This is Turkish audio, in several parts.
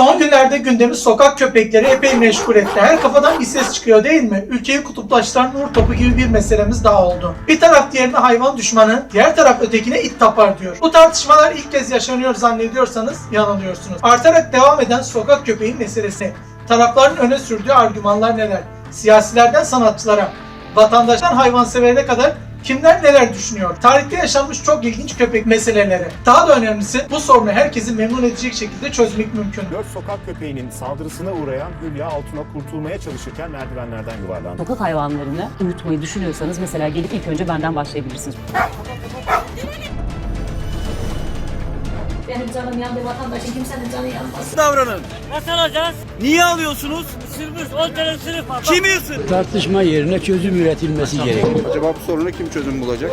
Son günlerde gündemi sokak köpekleri epey meşgul etti. Her kafadan bir ses çıkıyor değil mi? Ülkeyi kutuplaştıran nur topu gibi bir meselemiz daha oldu. Bir taraf diğerine hayvan düşmanı, diğer taraf ötekine it tapar diyor. Bu tartışmalar ilk kez yaşanıyor zannediyorsanız yanılıyorsunuz. Artarak devam eden sokak köpeği meselesi. Tarafların öne sürdüğü argümanlar neler? Siyasilerden sanatçılara, vatandaştan hayvanseverine kadar kimler neler düşünüyor? Tarihte yaşanmış çok ilginç köpek meseleleri. Daha da önemlisi bu sorunu herkesi memnun edecek şekilde çözmek mümkün. Dört sokak köpeğinin saldırısına uğrayan Hülya Altun'a kurtulmaya çalışırken merdivenlerden yuvarlandı. Sokak hayvanlarını uyutmayı düşünüyorsanız mesela gelip ilk önce benden başlayabilirsiniz. Benim canım yandı vatandaşın kimsenin canı yanmasın. davranın. Nasıl alacağız? Niye alıyorsunuz? Isırmış 10 tane ısırık var. Kimi ısır? tartışma yerine çözüm üretilmesi gerekiyor. Acaba bu sorunu kim çözüm bulacak?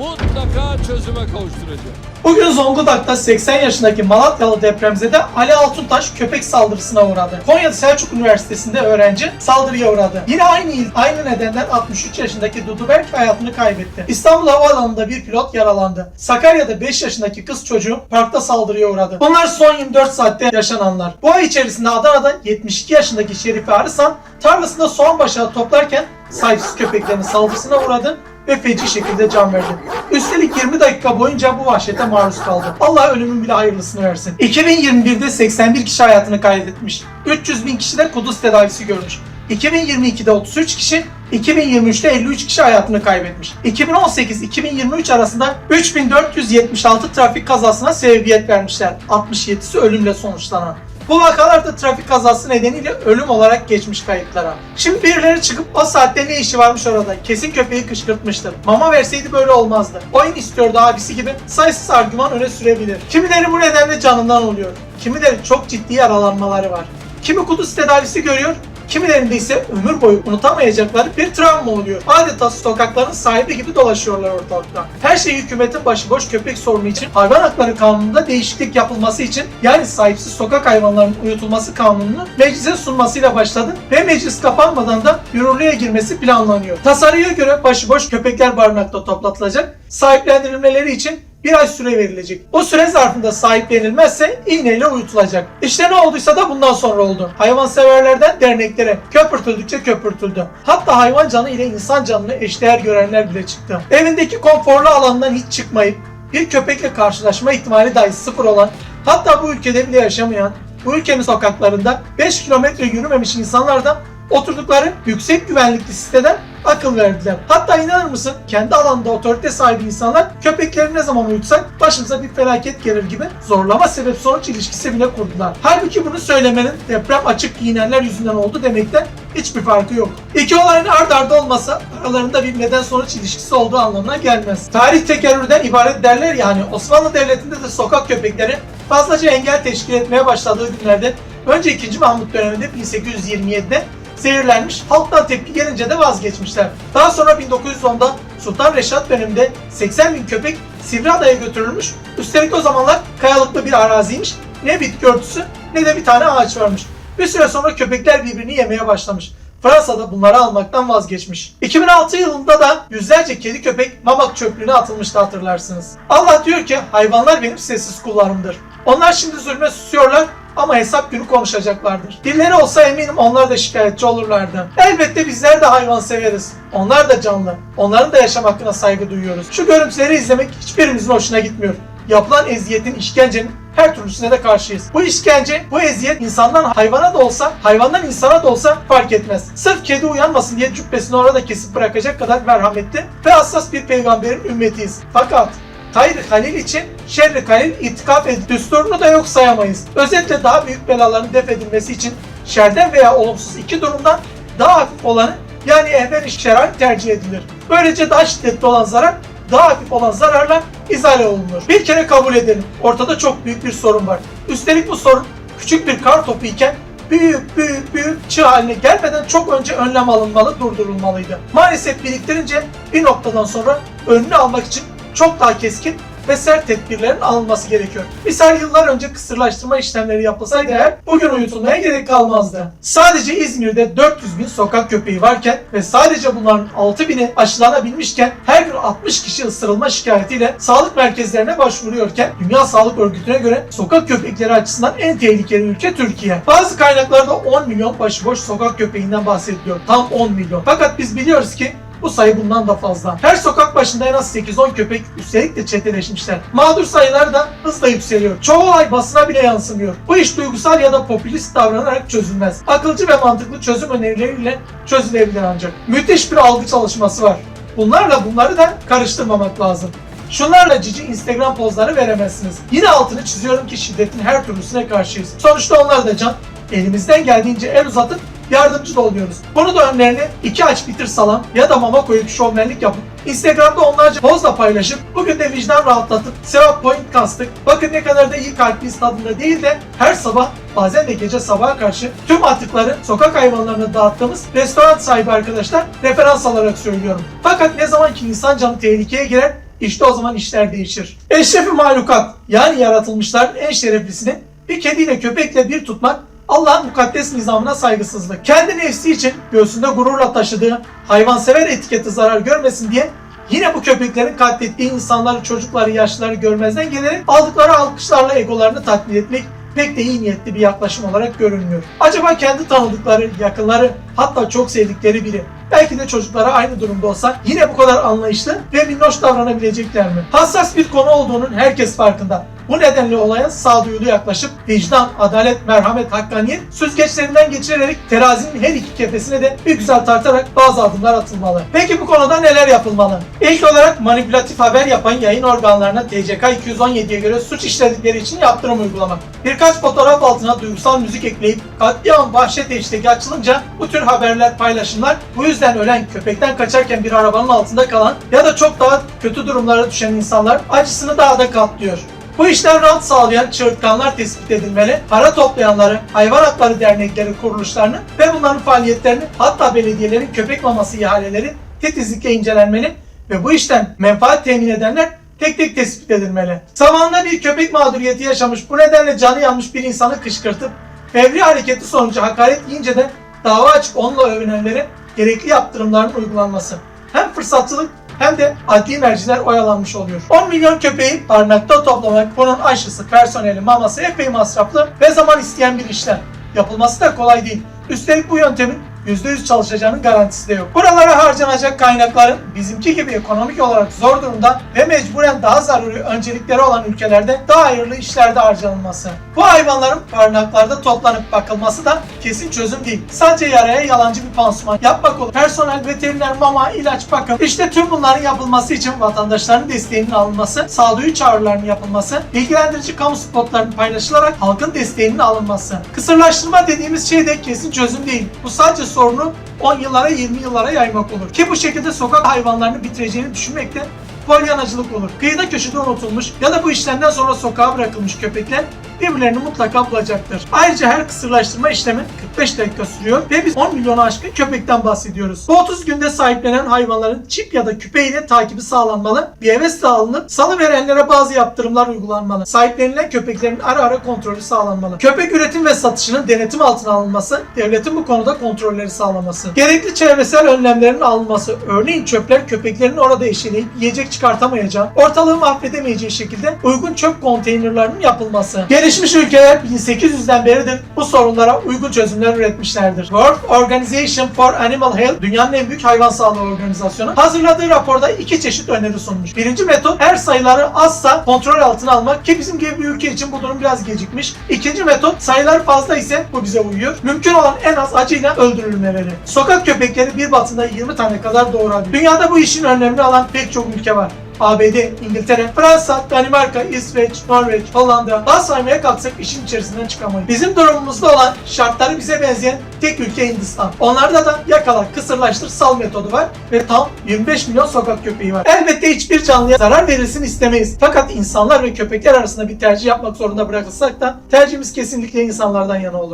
Mutlaka çözüme kavuşturacak. Bugün Zonguldak'ta 80 yaşındaki Malatyalı depremzede Ali Altuntaş köpek saldırısına uğradı. Konya'da Selçuk Üniversitesi'nde öğrenci saldırıya uğradı. Yine aynı il, aynı nedenden 63 yaşındaki Dudu Berk hayatını kaybetti. İstanbul Havaalanı'nda bir pilot yaralandı. Sakarya'da 5 yaşındaki kız çocuğu parkta saldırıya uğradı. Bunlar son 24 saatte yaşananlar. Bu ay içerisinde Adana'da 72 yaşındaki Şerife Arısan tarlasında soğan başağı toplarken sahipsiz köpeklerin saldırısına uğradı ve feci şekilde can verdi. Üstelik 20 dakika boyunca bu vahşete maruz kaldı. Allah ölümün bile hayırlısını versin. 2021'de 81 kişi hayatını kaybetmiş. 300 bin kişi de kuduz tedavisi görmüş. 2022'de 33 kişi, 2023'te 53 kişi hayatını kaybetmiş. 2018-2023 arasında 3476 trafik kazasına sebebiyet vermişler. 67'si ölümle sonuçlanan. Bu vakalar da trafik kazası nedeniyle ölüm olarak geçmiş kayıtlara. Şimdi birileri çıkıp o saatte ne işi varmış orada? Kesin köpeği kışkırtmıştır. Mama verseydi böyle olmazdı. Oyun istiyordu abisi gibi sayısız argüman öne sürebilir. Kimileri bu nedenle canından oluyor. Kimileri çok ciddi yaralanmaları var. Kimi kuduz tedavisi görüyor, Kimilerinde ise ömür boyu unutamayacakları bir travma oluyor. Adeta sokakların sahibi gibi dolaşıyorlar ortalıkta. Her şey hükümetin başıboş köpek sorunu için hayvan hakları kanununda değişiklik yapılması için yani sahipsiz sokak hayvanlarının uyutulması kanununu meclise sunmasıyla başladı ve meclis kapanmadan da yürürlüğe girmesi planlanıyor. Tasarıya göre başıboş köpekler barınakta toplatılacak, sahiplendirilmeleri için bir ay süre verilecek. O süre zarfında sahiplenilmezse iğneyle uyutulacak. İşte ne olduysa da bundan sonra oldu. Hayvanseverlerden derneklere köpürtüldükçe köpürtüldü. Hatta hayvan canı ile insan canını eşdeğer görenler bile çıktı. Evindeki konforlu alandan hiç çıkmayıp bir köpekle karşılaşma ihtimali dahi sıfır olan hatta bu ülkede bile yaşamayan bu ülkenin sokaklarında 5 kilometre yürümemiş insanlardan oturdukları yüksek güvenlikli siteden akıl verdiler. Hatta inanır mısın kendi alanında otorite sahibi insanlar köpekleri ne zaman uyutsak başımıza bir felaket gelir gibi zorlama sebep sonuç ilişkisi bile kurdular. Halbuki bunu söylemenin deprem açık giyinenler yüzünden oldu demekten hiçbir farkı yok. İki olayın ard arda olmasa aralarında bir neden sonuç ilişkisi olduğu anlamına gelmez. Tarih tekerrürden ibaret derler ya hani Osmanlı Devleti'nde de sokak köpekleri fazlaca engel teşkil etmeye başladığı günlerde önce 2. Mahmut döneminde 1827'de zehirlenmiş. Halktan tepki gelince de vazgeçmişler. Daha sonra 1910'da Sultan Reşat döneminde 80 bin köpek Sivriada'ya götürülmüş. Üstelik o zamanlar kayalıklı bir araziymiş. Ne bitki örtüsü ne de bir tane ağaç varmış. Bir süre sonra köpekler birbirini yemeye başlamış. Fransa'da bunları almaktan vazgeçmiş. 2006 yılında da yüzlerce kedi köpek mamak çöplüğüne atılmıştı hatırlarsınız. Allah diyor ki hayvanlar benim sessiz kullarımdır. Onlar şimdi zulme susuyorlar ama hesap günü konuşacaklardır. Dilleri olsa eminim onlar da şikayetçi olurlardı. Elbette bizler de hayvan severiz. Onlar da canlı. Onların da yaşam hakkına saygı duyuyoruz. Şu görüntüleri izlemek hiçbirimizin hoşuna gitmiyor. Yapılan eziyetin, işkencenin her türlüsüne de karşıyız. Bu işkence, bu eziyet insandan hayvana da olsa, hayvandan insana da olsa fark etmez. Sırf kedi uyanmasın diye cübbesini orada kesip bırakacak kadar merhametli ve hassas bir peygamberin ümmetiyiz. Fakat Hayır Halil için şerri Halil itikaf düsturunu da yok sayamayız. Özetle daha büyük belaların def edilmesi için şerden veya olumsuz iki durumdan daha hafif olanı yani ehven şerai tercih edilir. Böylece daha şiddetli olan zarar daha hafif olan zararla izale olunur. Bir kere kabul edelim. Ortada çok büyük bir sorun var. Üstelik bu sorun küçük bir kar topu iken büyük büyük büyük çığ haline gelmeden çok önce önlem alınmalı, durdurulmalıydı. Maalesef biriktirince bir noktadan sonra önünü almak için çok daha keskin ve sert tedbirlerin alınması gerekiyor. Misal yıllar önce kısırlaştırma işlemleri yapılsaydı eğer bugün uyutulmaya gerek kalmazdı. Sadece İzmir'de 400 bin sokak köpeği varken ve sadece bunların 6 bini aşılanabilmişken her gün 60 kişi ısırılma şikayetiyle sağlık merkezlerine başvuruyorken Dünya Sağlık Örgütü'ne göre sokak köpekleri açısından en tehlikeli ülke Türkiye. Bazı kaynaklarda 10 milyon başıboş sokak köpeğinden bahsediliyor. Tam 10 milyon. Fakat biz biliyoruz ki bu sayı bundan da fazla. Her sokak başında en az 8-10 köpek üstelik de çeteleşmişler. Mağdur sayıları da hızla yükseliyor. Çoğu olay basına bile yansımıyor. Bu iş duygusal ya da popülist davranarak çözülmez. Akılcı ve mantıklı çözüm önerileriyle çözülebilir ancak. Müthiş bir algı çalışması var. Bunlarla bunları da karıştırmamak lazım. Şunlarla cici Instagram pozları veremezsiniz. Yine altını çiziyorum ki şiddetin her türlüsüne karşıyız. Sonuçta onlar da can. Elimizden geldiğince el uzatıp yardımcı da oluyoruz. Bunu da iki aç bitir salam ya da mama koyup şovmenlik yapıp Instagram'da onlarca pozla paylaşıp bugün de vicdan rahatlatıp sevap point kastık. Bakın ne kadar da iyi kalpliyiz tadında değil de her sabah bazen de gece sabaha karşı tüm atıkları sokak hayvanlarına dağıttığımız restoran sahibi arkadaşlar referans alarak söylüyorum. Fakat ne zaman ki insan canı tehlikeye girer işte o zaman işler değişir. Eşrefi mahlukat yani yaratılmışların en şereflisini bir kediyle köpekle bir tutmak Allah'ın mukaddes nizamına saygısızlık. Kendi nefsi için göğsünde gururla taşıdığı hayvansever etiketi zarar görmesin diye yine bu köpeklerin katlettiği insanları, çocukları, yaşlıları görmezden gelerek aldıkları alkışlarla egolarını tatmin etmek pek de iyi niyetli bir yaklaşım olarak görünmüyor. Acaba kendi tanıdıkları, yakınları, hatta çok sevdikleri biri belki de çocuklara aynı durumda olsa yine bu kadar anlayışlı ve minnoş davranabilecekler mi? Hassas bir konu olduğunun herkes farkında. Bu nedenle olaya sağduyulu yaklaşıp vicdan, adalet, merhamet, hakkaniyet süzgeçlerinden geçirerek terazinin her iki kefesine de bir güzel tartarak bazı adımlar atılmalı. Peki bu konuda neler yapılmalı? İlk olarak manipülatif haber yapan yayın organlarına TCK 217'ye göre suç işledikleri için yaptırım uygulamak. Birkaç fotoğraf altına duygusal müzik ekleyip katliam vahşet hashtag'i açılınca bu tür haberler, paylaşımlar bu yüzden ölen, köpekten kaçarken bir arabanın altında kalan ya da çok daha kötü durumlara düşen insanlar acısını daha da katlıyor. Bu işten rant sağlayan çığırtkanlar tespit edilmeli, para toplayanları, hayvan hakları dernekleri kuruluşlarını ve bunların faaliyetlerini hatta belediyelerin köpek maması ihaleleri titizlikle incelenmeli ve bu işten menfaat temin edenler tek tek tespit edilmeli. Zamanında bir köpek mağduriyeti yaşamış bu nedenle canı yanmış bir insanı kışkırtıp fevri hareketi sonucu hakaret yiyince de dava açıp onunla övünenlerin gerekli yaptırımların uygulanması. Hem fırsatçılık hem de adli merciler oyalanmış oluyor. 10 milyon köpeği barınakta toplamak, bunun aşısı, personeli, maması epey masraflı ve zaman isteyen bir işlem. Yapılması da kolay değil. Üstelik bu yöntemin %100 çalışacağının garantisi de yok. Buralara harcanacak kaynakların bizimki gibi ekonomik olarak zor durumda ve mecburen daha zaruri öncelikleri olan ülkelerde daha hayırlı işlerde harcanılması. Bu hayvanların barınaklarda toplanıp bakılması da kesin çözüm değil. Sadece yaraya yalancı bir pansuman yapmak olur. Personel, veteriner, mama, ilaç, bakım. İşte tüm bunların yapılması için vatandaşların desteğinin alınması, sağduyu çağrılarının yapılması, bilgilendirici kamu spotlarının paylaşılarak halkın desteğinin alınması. Kısırlaştırma dediğimiz şey de kesin çözüm değil. Bu sadece sorunu 10 yıllara 20 yıllara yaymak olur. Ki bu şekilde sokak hayvanlarını bitireceğini düşünmek de polyanacılık olur. Kıyıda köşede unutulmuş ya da bu işlemden sonra sokağa bırakılmış köpekler birbirlerini mutlaka bulacaktır. Ayrıca her kısırlaştırma işlemi 45 dakika sürüyor ve biz 10 milyonu aşkın köpekten bahsediyoruz. Bu 30 günde sahiplenen hayvanların çip ya da küpe ile takibi sağlanmalı. Bir heves alınıp salı verenlere bazı yaptırımlar uygulanmalı. Sahiplenilen köpeklerin ara ara kontrolü sağlanmalı. Köpek üretim ve satışının denetim altına alınması, devletin bu konuda kontrolleri sağlaması. Gerekli çevresel önlemlerin alınması, örneğin çöpler köpeklerin orada eşeleyip yiyecek çıkartamayacağı, ortalığı mahvedemeyeceği şekilde uygun çöp konteynerlarının yapılması. Gelişmiş ülkeler 1800'den beridir bu sorunlara uygun çözümler üretmişlerdir. World Organization for Animal Health, dünyanın en büyük hayvan sağlığı organizasyonu, hazırladığı raporda iki çeşit öneri sunmuş. Birinci metot her sayıları azsa kontrol altına almak ki bizim gibi bir ülke için bu durum biraz gecikmiş. İkinci metot sayılar fazla ise bu bize uyuyor. Mümkün olan en az acıyla öldürülmeleri. Sokak köpekleri bir batında 20 tane kadar doğurabilir. Dünyada bu işin önlemini alan pek çok ülke var. ABD, İngiltere, Fransa, Danimarka, İsveç, Norveç, Hollanda daha saymaya kalksak işin içerisinden çıkamayız. Bizim durumumuzda olan şartları bize benzeyen tek ülke Hindistan. Onlarda da yakala, kısırlaştır, sal metodu var ve tam 25 milyon sokak köpeği var. Elbette hiçbir canlıya zarar verilsin istemeyiz. Fakat insanlar ve köpekler arasında bir tercih yapmak zorunda bırakılsak da tercihimiz kesinlikle insanlardan yana olur.